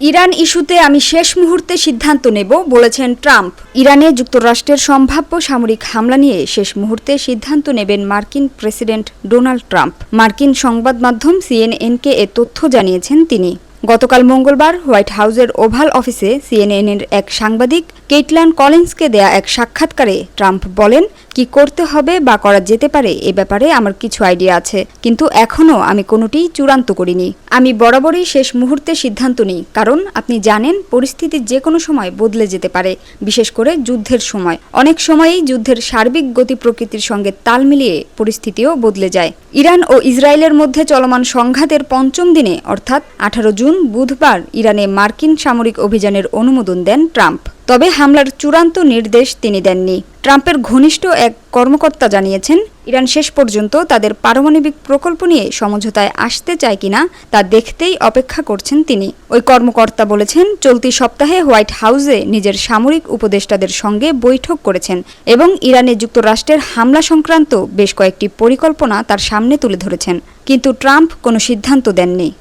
Iran ইস্যুতে আমি শেষ মুহূর্তে সিদ্ধান্ত নেব, বলেছেন ট্রাম্প। ইরানে যুক্তরাষ্ট্রের সম্ভাব্য সামরিক হামলা নিয়ে শেষ মুহূর্তে সিদ্ধান্ত নেবেন মার্কিন প্রেসিডেন্ট ডোনাল্ড ট্রাম্প। মার্কিন সংবাদ মাধ্যম সিএনএনকে এ তথ্য জানিয়েছেন তিনি। গতকাল মঙ্গলবার হোয়াইট হাউসের ওভাল অফিসে সিএনএনের এক সাংবাদিক কেটলান কলিন্সকে দেয়া এক সাক্ষাৎকারে ট্রাম্প বলেন, কি করতে হবে বা করা যেতে পারে এ ব্যাপারে আমার কিছু আইডিয়া আছে, কিন্তু এখনও আমি কোনোটি চূড়ান্ত করিনি। আমি বরাবরই শেষ মুহূর্তে সিদ্ধান্ত নিই, কারণ আপনি জানেন পরিস্থিতি যে কোনো সময় বদলে যেতে পারে, বিশেষ করে যুদ্ধের সময়। অনেক সময়েই যুদ্ধের সার্বিক গতি প্রকৃতির সঙ্গে তাল মিলিয়ে পরিস্থিতিও বদলে যায়। ইরান ও ইসরায়েলের মধ্যে চলমান সংঘাতের পঞ্চম দিনে, অর্থাৎ আঠারো জুন বুধবার ইরানে মার্কিন সামরিক অভিযানের অনুমোদন দেন ট্রাম্প। তবে হামলার চূড়ান্ত নির্দেশ তিনি দেননি। ট্রাম্পের ঘনিষ্ঠ এক কর্মকর্তা জানিয়েছেন, ইরান শেষ পর্যন্ত তাদের পারমাণবিক প্রকল্প নিয়ে সমঝোতায় আসতে চায় কিনা তা দেখতেই অপেক্ষা করছেন তিনি। ওই কর্মকর্তা বলেছেন, চলতি সপ্তাহে হোয়াইট হাউসে নিজের সামরিক উপদেষ্টাদের সঙ্গে বৈঠক করেছেন এবং ইরানে যুক্তরাষ্ট্রের হামলা সংক্রান্ত বেশ কয়েকটি পরিকল্পনা তার সামনে তুলে ধরেছেন। কিন্তু ট্রাম্প কোনো সিদ্ধান্ত দেননি।